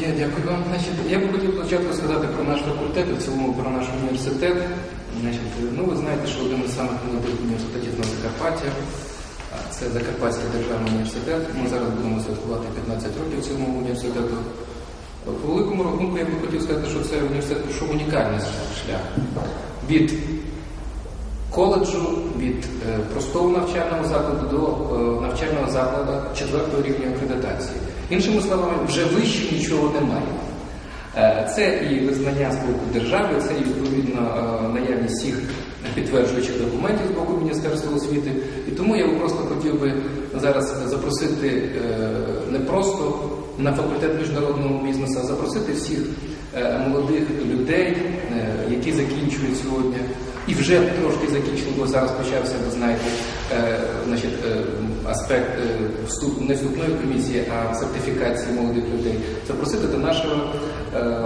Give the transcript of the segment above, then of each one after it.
Є, дякую вам. Значить, я би хотів спочатку сказати про наш факультет, і в цілому про наш університет. Значить, ну ви знаєте, що один із самих молодих університетів на Закарпаття це Закарпатський державний університет. Ми зараз будемо святкувати 15 років цьому університету. По великому рахунку я би хотів сказати, що це університет пройшов унікальний шлях від коледжу, від е, простого навчального закладу до е, навчального закладу четвертого рівня акредитації. Іншими словами, вже вище нічого немає. Е, Це і визнання з боку держави, це і відповідно е, наявність всіх підтверджуючих документів з боку Міністерства освіти. І тому я просто хотів би зараз запросити е, не просто на факультет міжнародного бізнесу, а запросити всіх молодих людей, які закінчують сьогодні. І вже трошки закінчили, бо зараз почався, ви знаєте, е, значить, е, аспект е, вступ, не вступної комісії, а сертифікації молодих людей. Запросити до нашого е,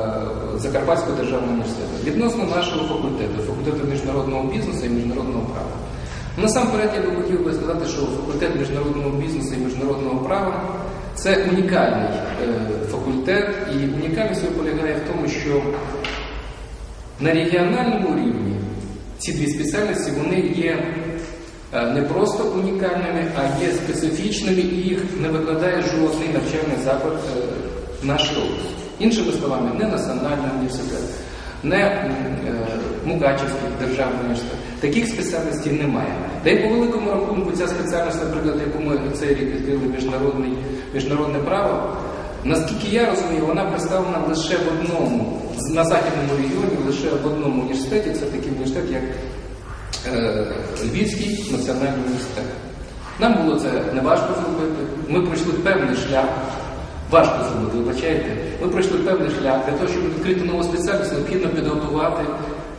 Закарпатського державного університету. Відносно нашого факультету, факультету міжнародного бізнесу і міжнародного права. Насамперед я би хотів би сказати, що факультет міжнародного бізнесу і міжнародного права це унікальний е, факультет, і унікальність його полягає в тому, що на регіональному рівні ці дві спеціальності вони є е, не просто унікальними, а є специфічними і їх не викладає жодний навчальний заклад е, в нашій області. Іншими словами, не Національний університет, не е, Мукачівський державний університет. Таких спеціальностей немає. Та й по великому рахунку ця спеціальність, наприклад, яку ми цей рік відкрили міжнародне право, наскільки я розумію, вона представлена лише в одному, на західному регіоні, лише в одному університеті, це такий університет, як е, Львівський національний університет. Нам було це не важко зробити. Ми пройшли певний шлях. Важко зробити, вибачайте. Ми пройшли певний шлях. Для того, щоб відкрити нову спеціальність, необхідно підготувати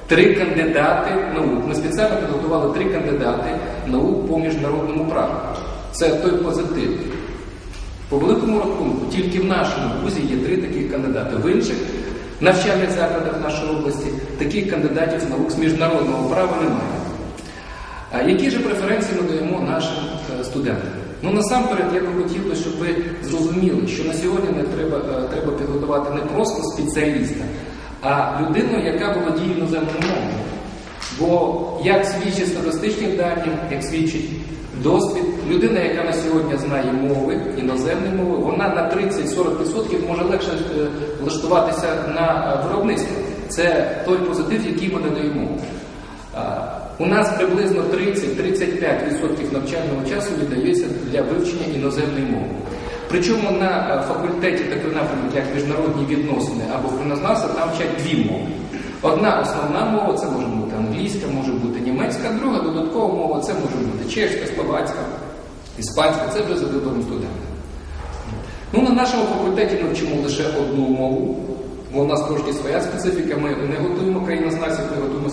три кандидати наук. Ми спеціально підготували три кандидати наук по міжнародному праву. Це той позитив. По великому рахунку, тільки в нашому вузі є три таких кандидати. В інших навчальних закладах нашої області таких кандидатів з наук з міжнародного права немає. А які ж преференції ми даємо нашим е, студентам? Ну насамперед я би хотів би, щоб ви зрозуміли, що на сьогодні не треба, е, треба підготувати не просто спеціаліста, а людину, яка володіє іноземною мовою. Бо як свідчить статистичні дані, як свідчить досвід, людина, яка на сьогодні знає мови, іноземні мови, вона на 30-40% може легше е, влаштуватися на е, виробництво. Це той позитив, який ми надаємо. У нас приблизно 30-35% навчального часу віддається для вивчення іноземної мови. Причому на е, факультеті такий напрямок, як міжнародні відносини або хронознавства, там вчать дві мови. Одна основна мова це може бути англійська, може бути німецька, друга додаткова мова це може бути чешська, словацька, іспанська, це вже за вибором студента. Ну, на нашому факультеті ми вчимо лише одну мову, бо у нас трошки своя специфіка. Ми не готуємо країнознавців, не готуємо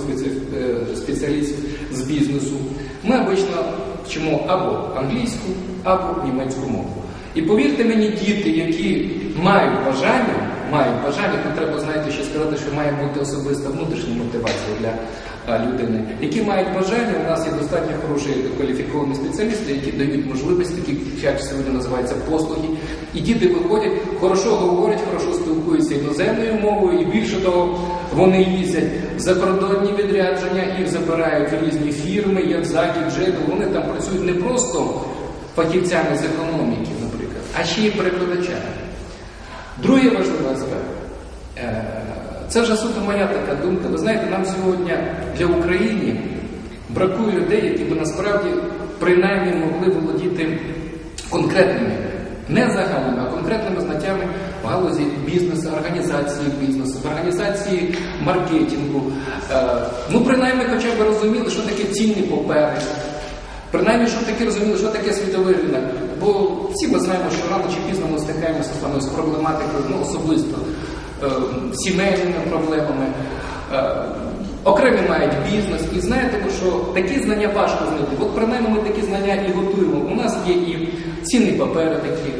е, спеціалістів з бізнесу. Ми обично вчимо або англійську, або німецьку мову. І повірте мені, діти, які мають бажання, мають бажання, тут треба знаєте, ще сказати, що має бути особиста внутрішня мотивація для людини, які мають бажання, у нас є достатньо хороші кваліфіковані спеціалісти, які дають можливість, такі вчать сьогодні називаються послуги. І діти виходять, хорошо говорять, хорошо спілкуються іноземною мовою, і більше того, вони їздять в закордонні відрядження, їх забирають в різні фірми, як захід, джейдл. Вони там працюють не просто фахівцями з економіки, наприклад, а ще й перекладачами. Другий важливий аспект. Це вже суто моя така думка. Ви знаєте, нам сьогодні для України бракує людей, які б насправді принаймні могли володіти конкретними, не загальними, а конкретними знаттями в галузі бізнесу, організації бізнесу, в організації маркетингу. Е, Ну, принаймні, хоча б розуміли, що таке цінні папери. Принаймні, щоб таки розуміли, що таке світовий ринок. Бо всі ми знаємо, що рано чи пізно ми стикаємося з проблематикою, ну особисто е, сімейними проблемами. Е, окремі мають бізнес, і знаєте, що такі знання важко знайти. От принаймні ми такі знання і готуємо. У нас є і цінні папери такі,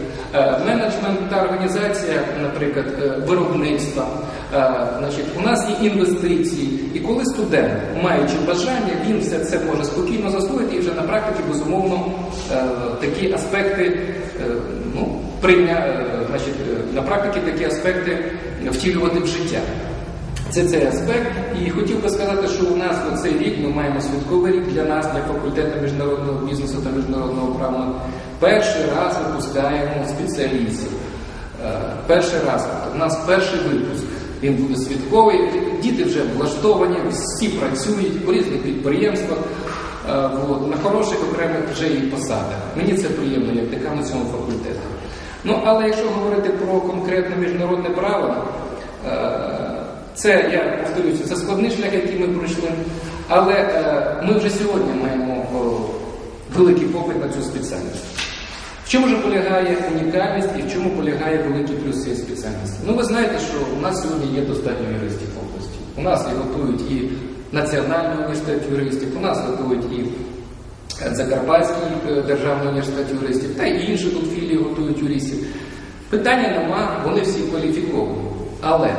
менеджмент та організація, наприклад, е, виробництва. Е, Значить, у нас є інвестиції, і коли студент, маючи бажання, він все це може спокійно засвоїти і вже на практиці, безумовно, е, такі аспекти е, ну, прийня, е, значить, е, на практиці такі аспекти втілювати в життя. Це цей аспект. І хотів би сказати, що у нас у цей рік ми маємо святковий рік для нас, для факультету міжнародного бізнесу та міжнародного права. Перший раз випускаємо спеціалістів. Е, Перший раз. У нас перший випуск. Він буде святковий. Діти вже влаштовані, всі працюють у різних підприємствах. е, на хороших окремих вже і посадах. Мені це приємно, як декану цього факультету. Ну, але якщо говорити про конкретне міжнародне право, е, це, я повторюся, це складний шлях, який ми пройшли, але е, ми вже сьогодні маємо о, великий попит на цю спеціальність. В чому ж полягає унікальність і в чому полягає великий плюс цієї спеціальності? Ну ви знаєте, що у нас сьогодні є достатньо юристів в області. У нас і готують і Національний університет юристів, у нас готують і Закарпатський е, державний університет юристів та й інші тут філії готують юристів. Питання нема, вони всі кваліфіковані. Але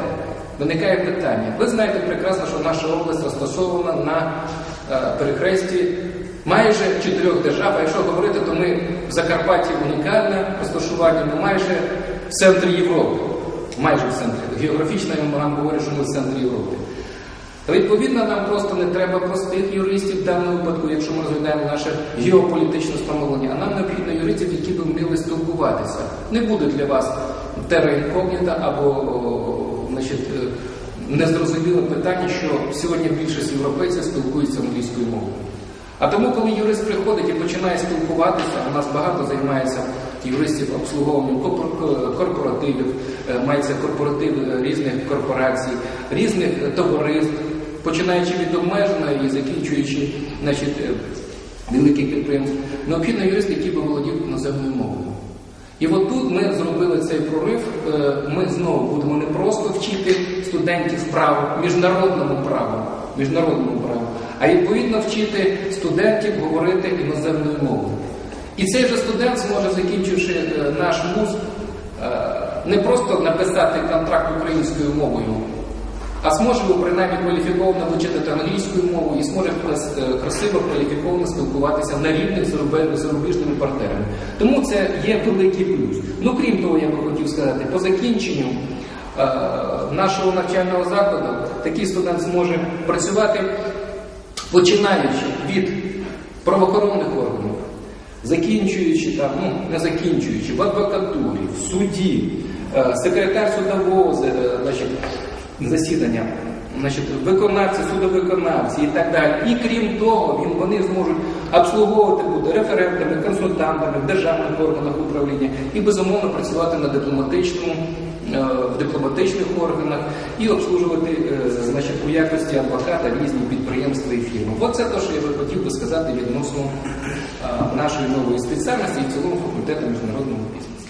виникає питання. Ви знаєте прекрасно, що наша область розташована на е, перехресті майже чотирьох держав. А якщо говорити, то ми в Закарпатті унікальне розташування, ми майже в центрі Європи. Майже в центрі. Географічно я вам говорю, що ми в центрі Європи. Відповідно нам просто не треба простих юристів в даному випадку, якщо ми розглядаємо наше геополітичне становлення, а нам необхідно юристів, які б вміли спілкуватися. Не буде для вас терра інкогніта або значить, е, незрозуміле питання, що сьогодні більшість європейців спілкуються англійською мовою. А тому, коли юрист приходить і починає спілкуватися, у нас багато займається юристів обслуговуванням корпоративів, е, мається корпоратив різних корпорацій, різних товариств, починаючи від обмеженої і закінчуючи значить, е, великих підприємств, необхідно юрист, який би володів іноземною мовою. І от тут ми зробили цей прорив. Е, Ми знову будемо не просто вчити студентів праву, міжнародному праву, міжнародному праву, а відповідно вчити студентів говорити іноземною мовою. І цей же студент зможе, закінчивши е, наш вуз, е, не просто написати контракт українською мовою, а зможе його принаймні кваліфіковано вичитати англійською мовою і зможе е, красиво кваліфіковано спілкуватися на рівних зарубіжними партнерами. Тому це є великий плюс. Ну крім того, я би хотів сказати, по закінченню е, нашого навчального закладу такий студент зможе працювати починаючи від правоохоронних органів, закінчуючи там, ну не закінчуючи, в адвокатурі, в суді, е, секретар судового е, значить, засідання, значить, виконавці, судовиконавці і так далі. І крім того, він, вони зможуть обслуговувати бути референтами, консультантами в державних органах управління і безумовно працювати на дипломатичному. е, В дипломатичних органах і обслужувати е, значить, у якості адвоката різні підприємства і фірми. Оце те, що я би хотів би сказати відносно е, нашої нової спеціальності і в цілому факультету міжнародного бізнесу.